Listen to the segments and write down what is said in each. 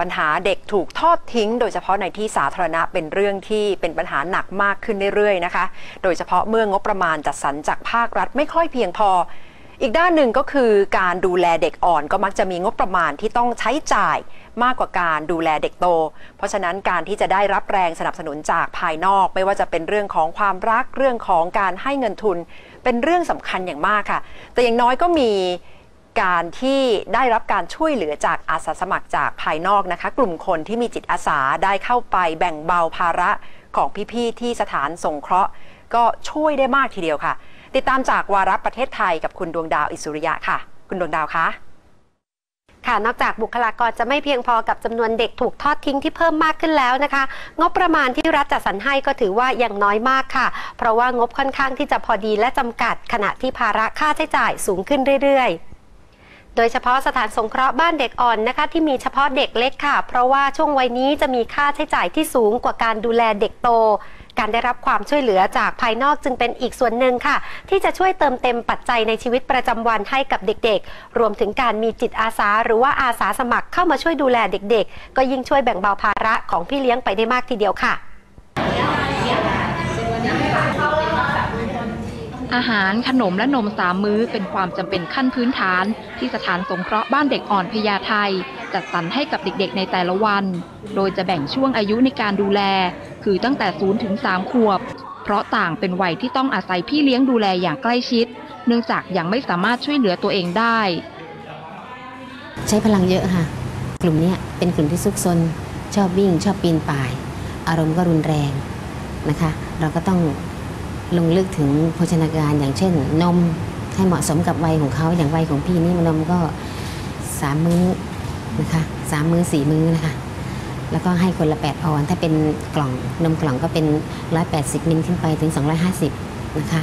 ปัญหาเด็กถูกทอดทิ้ง โดยเฉพาะในที่สาธารณะเป็นเรื่องที่เป็นปัญหาหนักมากขึ้นเรื่อยๆนะคะ โดยเฉพาะเมื่องบประมาณจัดสรรจากภาครัฐไม่ค่อยเพียงพอ อีกด้านหนึ่งก็คือการดูแลเด็กอ่อนก็มักจะมีงบประมาณที่ต้องใช้จ่ายมากกว่าการดูแลเด็กโต เพราะฉะนั้นการที่จะได้รับแรงสนับสนุนจากภายนอก ไม่ว่าจะเป็นเรื่องของความรักเรื่องของการให้เงินทุน เป็นเรื่องสำคัญอย่างมากค่ะ แต่อย่างน้อยก็มี การที่ได้รับการช่วยเหลือจากอาสาสมัครจากภายนอกนะคะ กลุ่มคนที่มีจิตอาสาได้เข้าไปแบ่งเบาภาระของพี่ๆที่สถานสงเคราะห์ ก็ช่วยได้มากทีเดียวค่ะ ติดตามจากวาระประเทศไทยกับคุณดวงดาวอิสุริยะค่ะ คุณดวงดาวคะค่ะ นอกจากบุคลากรจะไม่เพียงพอกับจำนวนเด็กถูกทอดทิ้งที่เพิ่มมากขึ้นแล้วนะคะ งบประมาณที่รัฐจัดสรรให้ก็ถือว่ายังน้อยมากค่ะ เพราะว่างบค่อนข้างที่จะพอดีและจำกัดขณะที่ภาระค่าใช้จ่ายสูงขึ้นเรื่อยๆ โดยเฉพาะสถานสงเคราะห์บ้านเด็กอ่อนนะคะที่มีเฉพาะเด็กเล็กค่ะ เพราะว่าช่วงวัยนี้จะมีค่าใช้จ่ายที่สูงกว่าการดูแลเด็กโต การได้รับความช่วยเหลือจากภายนอกจึงเป็นอีกส่วนหนึ่งค่ะ ที่จะช่วยเติมเต็มปัจจัยในชีวิตประจำวันให้กับเด็กๆ รวมถึงการมีจิตอาสา หรือว่าอาสาสมัครเข้ามาช่วยดูแลเด็กๆ ก็ยิ่งช่วยแบ่งเบาภาระของพี่เลี้ยงไปได้มากทีเดียวค่ะ อาหารขนมและนมสามมื้อเป็นความจำเป็นขั้นพื้นฐาน ที่สถานสงเคราะห์บ้านเด็กอ่อนพญาไทจัดสรรให้กับเด็กๆในแต่ละวัน โดยจะแบ่งช่วงอายุในการดูแล คือตั้งแต่0ถึง3ขวบ เพราะต่างเป็นวัยที่ต้องอาศัยพี่เลี้ยงดูแลอย่างใกล้ชิด เนื่องจากยังไม่สามารถช่วยเหลือตัวเองได้ ใช้พลังเยอะค่ะ กลุ่มนี้เป็นกลุ่มที่ซุกซนชอบวิ่งชอบปีนป่าย อารมณ์ก็รุนแรงนะคะ เราก็ต้อง ลงลึกถึงโภชนาการอย่างเช่น นมให้เหมาะสมกับวัยของเขาอย่างวัยของพี่นี่นมก็สามมื้อนะคะสามมื้อสี่มื้อนะคะแล้วก็ให้คนละ 8 ออน ถ้าเป็นกล่องนมกล่องก็เป็น 180 มิลขึ้นไปถึง 250 นะคะ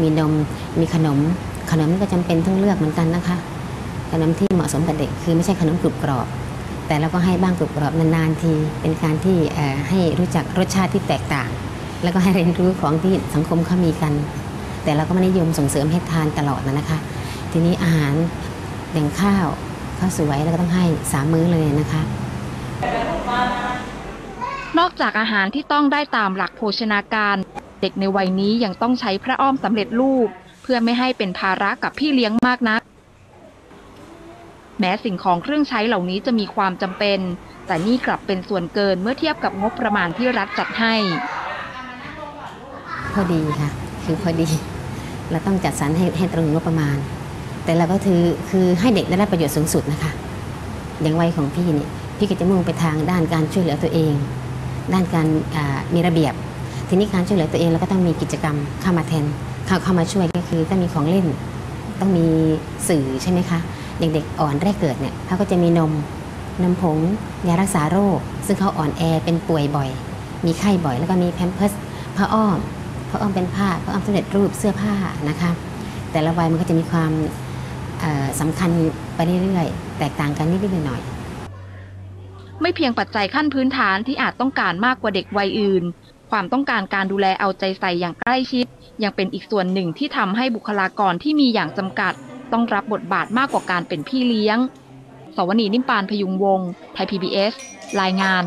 มีนม มีขนม ขนมก็จำเป็นต้องเลือกเหมือนกันนะคะ ขนมที่เหมาะสมกับเด็ก คือไม่ใช่ขนมกรุบกรอบ แต่เราก็ให้บ้างกรุบกรอบนานๆที เป็นการที่ให้รู้จักรสชาติที่แตกต่าง แล้วก็ให้เรียนรู้ของที่สังคมเขามีกัน แต่เราก็ไม่นิยมส่งเสริมให้ทานตลอดนะนะคะ ทีนี้อาหารอย่างข้าวข้าวสวยเราก็ต้องให้สามมื้อเลยนะคะ นอกจากอาหารที่ต้องได้ตามหลักโภชนาการ เด็กในวัยนี้ยังต้องใช้พระอ้อมสำเร็จรูป เพื่อไม่ให้เป็นภาระกับพี่เลี้ยงมากนัก แม้สิ่งของเครื่องใช้เหล่านี้จะมีความจำเป็น แต่นี่กลับเป็นส่วนเกินเมื่อเทียบกับงบประมาณที่รัฐจัดให้ พอดีค่ะ คือพอดี เราต้องจัดสรรให้ให้ตรงงบประมาณ แต่เราก็คือคือให้เด็กได้รับประโยชน์สูงสุดนะคะ อย่างวัยของพี่นี่พี่ก็จะมุ่งไปทางด้านการช่วยเหลือตัวเอง ด้านการมีระเบียบ ทีนี้การช่วยเหลือตัวเองเราก็ต้องมีกิจกรรมเข้ามาแทนเข้าเข้ามาช่วยก็คือต้องมีของเล่น ต้องมีสื่อใช่ไหมคะอย่างเด็กอ่อนแรกเกิดเนี่ยเขาก็จะมีนมนมผงยารักษาโรค ซึ่งเขาอ่อนแอเป็นป่วยบ่อย มีไข้บ่อยแล้วก็มีแพมเพิร์สผ้าอ้อม ผ้าอ้อมเป็นผ้าผ้าอ้อมสำเร็จรูปเสื้อผ้านะคะแต่ละวัยมันก็จะมีความเอ่อสำคัญไปเรื่อยๆแตกต่างกันนิดๆหน่อยๆไม่เพียงปัจจัยขั้นพื้นฐานที่อาจต้องการมากกว่าเด็กวัยอื่น ความต้องการการดูแลเอาใจใส่อย่างใกล้ชิด ยังเป็นอีกส่วนหนึ่งที่ทำให้บุคลากรที่มีอย่างจำกัด ต้องรับบทบาทมากกว่าการเป็นพี่เลี้ยงสวนีนิมปานพยุงวงศ์ไทย PBS รายงาน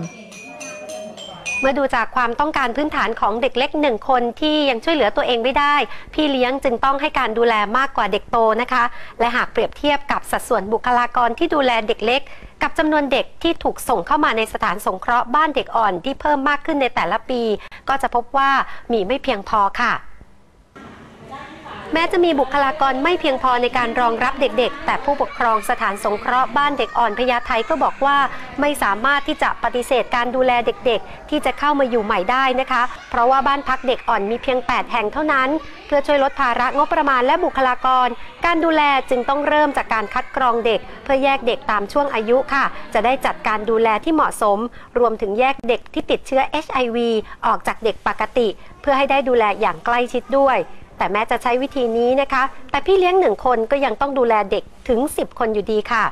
เมื่อดูจากความต้องการพื้นฐานของเด็กเล็กหนึ่งคนที่ยังช่วยเหลือตัวเองไม่ได้ พี่เลี้ยงจึงต้องให้การดูแลมากกว่าเด็กโตนะคะ และหากเปรียบเทียบกับสัดส่วนบุคลากรที่ดูแลเด็กเล็ก กับจำนวนเด็กที่ถูกส่งเข้ามาในสถานสงเคราะห์บ้านเด็กอ่อนที่เพิ่มมากขึ้นในแต่ละปี ก็จะพบว่ามีไม่เพียงพอค่ะ แม้จะมีบุคลากรไม่เพียงพอในการรองรับเด็กๆ แต่ผู้ปกครองสถานสงเคราะห์บ้านเด็กอ่อนพญาไทก็บอกว่า ไม่สามารถที่จะปฏิเสธการดูแลเด็กๆ ที่จะเข้ามาอยู่ใหม่ได้นะคะ เพราะว่าบ้านพักเด็กอ่อนมีเพียง 8 แห่งเท่านั้น เพื่อช่วยลดภาระงบประมาณและบุคลากร การดูแลจึงต้องเริ่มจากการคัดกรองเด็ก เพื่อแยกเด็กตามช่วงอายุค่ะ จะได้จัดการดูแลที่เหมาะสม รวมถึงแยกเด็กที่ติดเชื้อ HIV ออกจากเด็กปกติ เพื่อให้ได้ดูแลอย่างใกล้ชิดด้วย แต่แม้จะใช้วิธีนี้นะคะ แต่พี่เลี้ยงหนึ่งคนก็ยังต้องดูแลเด็กถึง 10 คนอยู่ดีค่ะ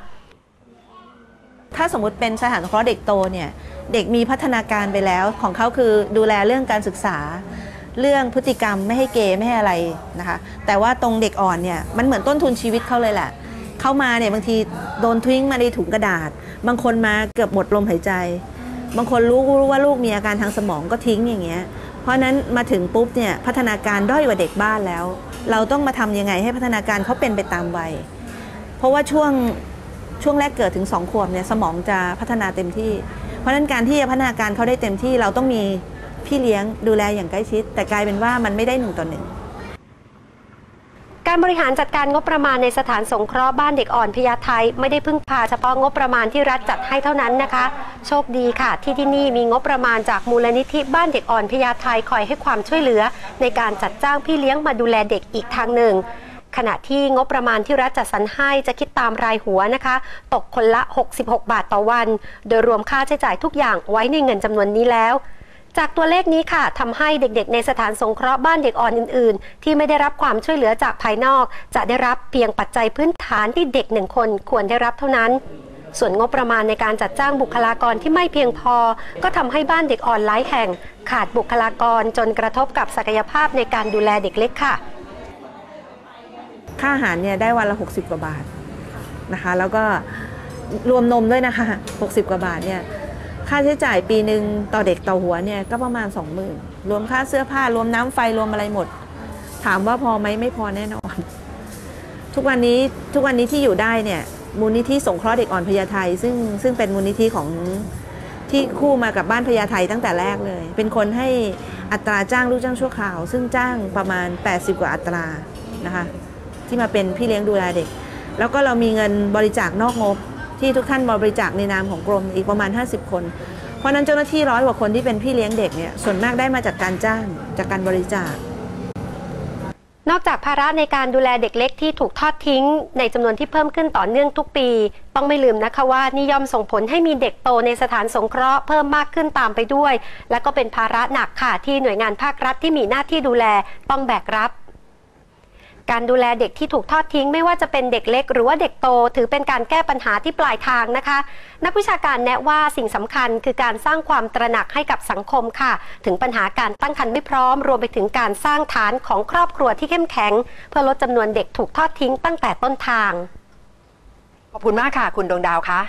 ถ้าสมมติเป็นสถานสงเคราะห์เด็กโตเนี่ยเด็กมีพัฒนาการไปแล้วของเขาคือดูแลเรื่องการศึกษา เรื่องพฤติกรรมไม่ให้เกย์ไม่ให้อะไรนะคะ แต่ว่าตรงเด็กอ่อนเนี่ยมันเหมือนต้นทุนชีวิตเขาเลยแหละเข้ามาเนี่ยบางทีโดนทิ้งมาในถุงกระดาษ บางคนมาเกือบหมดลมหายใจ บางคนรู้รู้ว่าลูกมีอาการทางสมองก็ทิ้งอย่างเงี้ย เพราะนั้นมาถึงปุ๊บเนี่ยพัฒนาการด้อยกว่าเด็กบ้านแล้ว เราต้องมาทำยังไงให้พัฒนาการเขาเป็นไปตามวัย เพราะว่าช่วงช่วงแรกเกิดถึงสองขวบเนี่ยสมองจะพัฒนาเต็มที่ เพราะฉะนั้นการที่จะพัฒนาการเขาได้เต็มที่เราต้องมีพี่เลี้ยงดูแลอย่างใกล้ชิด แต่กลายเป็นว่ามันไม่ได้หนึ่งต่อหนึ่ง การบริหารจัดการงบประมาณในสถานสงเคราะห์บ้านเด็กอ่อนพญาไทไม่ได้พึ่งพาเฉพาะงบประมาณที่รัฐจัดให้เท่านั้นนะคะ โชคดีค่ะ ที่ที่นี่มีงบประมาณจากมูลนิธิบ้านเด็กอ่อนพญาไทคอยให้ความช่วยเหลือ ในการจัดจ้างพี่เลี้ยงมาดูแลเด็กอีกทางหนึ่งขณะที่งบประมาณที่รัฐจัดสรรให้จะคิดตามรายหัวนะคะ ตกคนละ 66 บาทต่อวัน โดยรวมค่าใช้จ่ายทุกอย่างไว้ในเงินจำนวนนี้แล้ว จากตัวเลขนี้ค่ะทำให้เด็กๆ ในสถานสงเคราะห์บ้านเด็กอ่อนอื่น ๆ ที่ไม่ได้รับความช่วยเหลือจากภายนอก จะได้รับเพียงปัจจัยพื้นฐานที่เด็กหนึ่งคนควรได้รับเท่านั้นส่วนงบประมาณในการจัดจ้างบุคลากรที่ไม่เพียงพอ ก็ทำให้บ้านเด็กอ่อนหลายแห่ง ขาดบุคลากรจนกระทบกับศักยภาพในการดูแลเด็กเล็กค่ะ ค่าอาหารเนี่ยได้วันละ 60 กว่าบาทนะคะ แล้วก็รวมนมด้วยนะคะ 60 กว่าบาทเนี่ย ค่าใช้จ่ายปีหนึ่งต่อเด็กต่อหัวเนี่ยก็ประมาณ 20,000รวมค่าเสื้อผ้ารวมน้ำไฟรวมอะไรหมด ถามว่าพอไหมไม่พอแน่นอน ทุกวันนี้ทุกวันนี้ที่อยู่ได้เนี่ยมูลนิธิสงเคราะห์เด็กอ่อนพญาไทซึ่งซึ่งเป็นมูลนิธิของที่คู่มากับบ้านพญาไทตั้งแต่แรกเลย เป็นคนให้อัตราจ้างลูกจ้างชั่วคราว ซึ่งจ้างประมาณ 80 กว่าอัตรานะคะที่มาเป็นพี่เลี้ยงดูแลเด็ก แล้วก็เรามีเงินบริจาคนอกงบ ที่ทุกท่านบริจาคในนามของกรมอีกประมาณ 50 คน เพราะฉะนั้นเจ้าหน้าที่ร้อยกว่าคนที่เป็นพี่เลี้ยงเด็กเนี่ยส่วนมากได้มาจากการจ้างจากการบริจาคนอกจากภาระในการดูแลเด็กเล็กที่ถูกทอดทิ้ง ในจำนวนที่เพิ่มขึ้นต่อเนื่องทุกปี ต้องไม่ลืมนะคะว่านี่ย่อมส่งผลให้มีเด็กโตในสถานสงเคราะห์เพิ่มมากขึ้นตามไปด้วย และก็เป็นภาระหนักค่ะที่หน่วยงานภาครัฐที่มีหน้าที่ดูแลต้องแบกรับ การดูแลเด็กที่ถูกทอดทิ้ง ไม่ว่าจะเป็นเด็กเล็ก หรือว่าเด็กโต ถือเป็นการแก้ปัญหาที่ปลายทางนะคะ นักวิชาการแนะว่าสิ่งสำคัญคือการสร้างความตระหนักให้กับสังคมค่ะ ถึงปัญหาการตั้งครรภ์ไม่พร้อม รวมไปถึงการสร้างฐานของครอบครัวที่เข้มแข็ง เพื่อลดจำนวนเด็กถูกทอดทิ้งตั้งแต่ต้นทาง ขอบคุณมากค่ะ คุณดวงดาวคะ